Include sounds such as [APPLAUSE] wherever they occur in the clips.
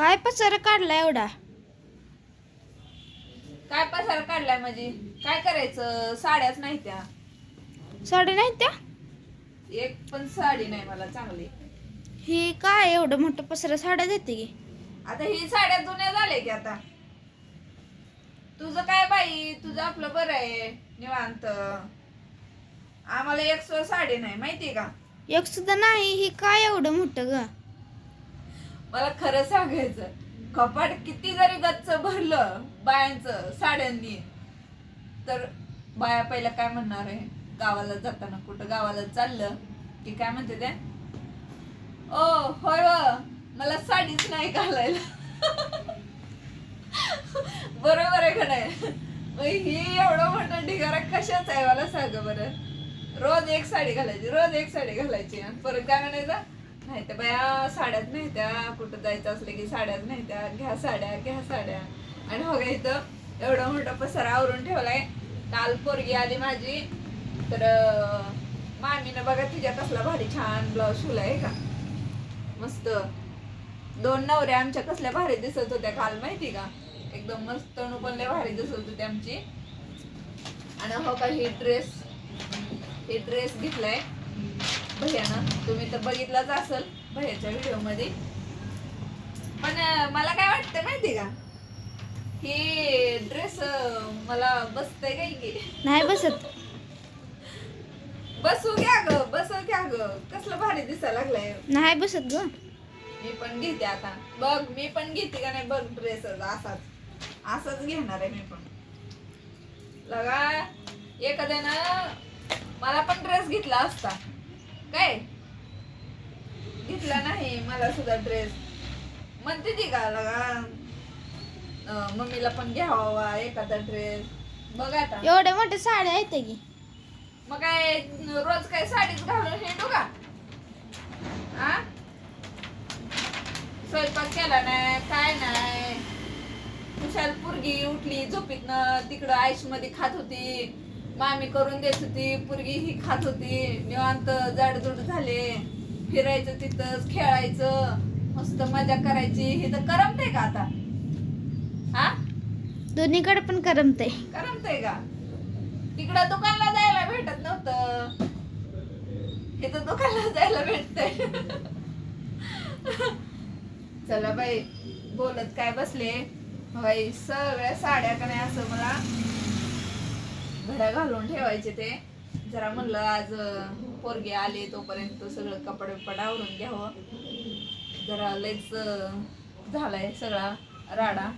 काय पसारा काढला एवढा? काय पसार काढलाय म्हणजे? काय करायचं? साड्याच नाही त्या. साडी नाही त्या? एक पण साडी नाही मला चांगली. ही काय एवढं मोठं पसारा साड्या देते की? आता ही साड्या जुन्या झाल्या की आता. तुझं काय बाई? तुझं आपलं बरं आहे निवांत. आम्हाला एक सो साडी नाही माहितीये का? एक सुद्धा नाही? ही काय एवढं मोठं ग? मला खरं सांगायचं कपाट किती जरी गच्च भरलं बायांचं साड्यांनी तर बाया पहिला काय म्हणणार आहे? गावाला जाताना कुठं गावाला चाललं की काय म्हणते ते ओ होय मला साडीच नाही घालायला. बरोबर आहे का नाही? मग ही एवढं म्हणणं ढिगारा कशाच आहे मला सांग बरं. रोज एक साडी घालायची रोज एक साडी घालायची. आणि परत काय म्हणायचं? नाही तर बाया साड्याच नाही त्या कुठं जायचं असलं की साड्याच नाही त्या घ्या साड्या घ्या साड्या. आणि हो इथं एवढा मोठा पसारा आवरून ठेवलाय. काल पोरगी आली माझी तर मामीनं बघा तिच्या कसला भारी छान ब्लाऊज शिवलाय का? मस्त. दोन नवऱ्या आमच्या कसल्या भारी दिसत होत्या काल माहिती का? एकदम मस्त तणू पण लय भारी दिसत होती आमची. आणि हो का ही ड्रेस हे ड्रेस घेतलाय. भैयानं तुम्ही तर बघितलाच असेल भैयाच्या व्हिडिओमध्ये. पण मला काय वाटतं माहिती का? ही ड्रेस मला बसतंय काय की? नाही बसत. [LAUGHS] बसू घ्या ग बसू घ्या ग. कसलं भारी दिसायला लागलाय. नाही बसत ग. मी पण घेते आता. बघ मी पण घेते का नाही बघ ड्रेस असाच. असाच घेणार आहे मी पण. लगा एखाद्यानं मला पण ड्रेस घेतला असता. काय? घेतला नाही मला सुद्धा ड्रेस म्हणते ती का लगा मम्मीला पण घ्यावा एखादा ड्रेस बघ आता. एवढ्या मोठ्या साड्या आहेत की? मग काय रोज काय साडीच घालून हिंडू का? आ? स्वयंपाक केला नाही काय नाही. कुशाल पुरगी उठली झोपीतनं तिकडं आईशमध्ये खात होती. मामी करून देत होती पुरगी ही खात होती. निवांत जाडजूड झाले. फिरायचं तिथंच खेळायचं. मस्त मजा करायची. हे तर करमते का आता? हा? दोन्हीकडे पण करमते करमतंय का? तिकडं दुकानला जायला भेटत नव्हतं. हे तर दुकानला जायला भेटतंय. चला बाई बोलत काय बसले? बाई सगळ्या साड्या का नाही असं मला घड्या घालून ठेवायचे ते. जरा म्हणलं आज पोरगे आले तोपर्यंत सगळं कपडे बिपड आवरून घ्यावं. जरा लयच झालाय सगळा राडा.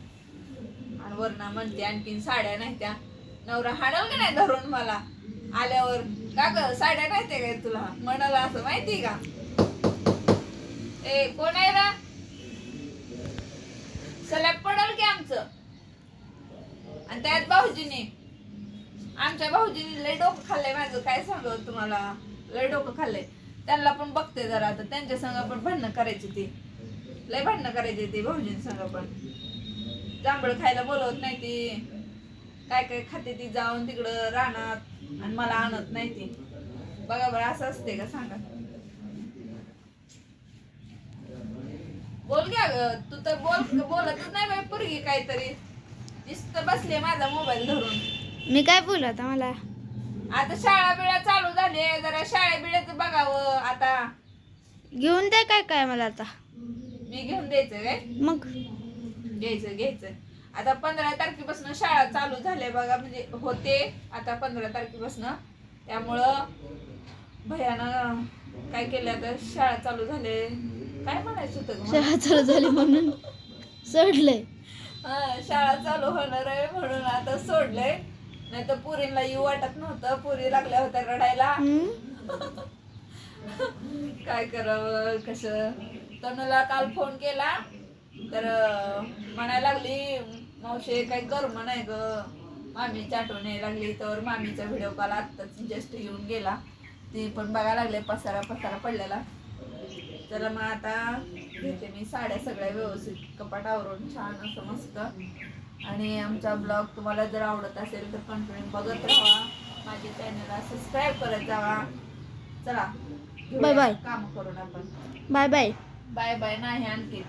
आणि वरणा म्हणते आणखीन साड्या नाही त्या. नवरा हाणल का नाही धरून मला? आल्यावर का ग साड्या नाही त्या काय तुला? म्हणाला असं माहिती का? ए कोण आहे रा? सलॅब पडल की आमचं? आणि त्यात भाऊजीने आमच्या भाऊजीने लय डोकं खाल्लंय माझं. काय सांगू तुम्हाला? लय डोकं खाल्लंय. त्यांना पण बघते जरा. आता त्यांच्या संग पण भांडणं करायची ती. लय भांडणं करायची ती भाऊजींनी संग पण. जांभळ खायला बोलवत नाही ती. काय काय खाते ती? जाऊन तिकडं राहणार आणि मला आणत नाही ती. बघा बरं असं असते का? सांगा. बोल घ्या ग तू तर बोल बोलतच नाही बाई पोरगी काहीतरी. नुसतं बसले माझा मोबाईल धरून. मी काय बोलू आता मला? आता शाळा बिळा चालू झाली जरा शाळे बिळ्याचं बघावं आता. घेऊन दे काय काय मला आता. मी घेऊन द्यायचं काय मग? घ्यायचं घ्यायचं. आता पंधरा तारखेपासून शाळा चालू झाल्या बघा म्हणजे होते आता पंधरा तारखेपासून. त्यामुळं भयानं काय केलं आता? शाळा चालू झाले. काय म्हणायचं होतं ग? मला? शाळा चालू झाली म्हणून. सोडलंय. हा, शाळा चालू होणार आहे म्हणून आता सोडलंय. नाही तर पुरीला येऊ वाटत नव्हतं. पुरी लागल्या होत्या रडायला? काय करावं कसं? तनुला काल फोन केला. तर म्हणायला लागली मावशी काही गरम नाही ग. मामीची आठवण यायला लागली तर मामीचा व्हिडिओ कॉल आत्ताच जस्ट येऊन गेला. ती पण बघायला लागले पसारा पसारा पडलेला. तर मग आता घेते मी साड्या सगळ्या व्यवस्थित. कपाट आवरून छान असं मस्त आणि आमचा ब्लॉग तुम्हाला जर आवडत असेल तर कंटिन्यू बघत राहा. माझ्या चॅनलला सबस्क्राईब करत जावा चला Bye bye. काम करून आपण. बाय बाय बाय बाय नाही आणखी.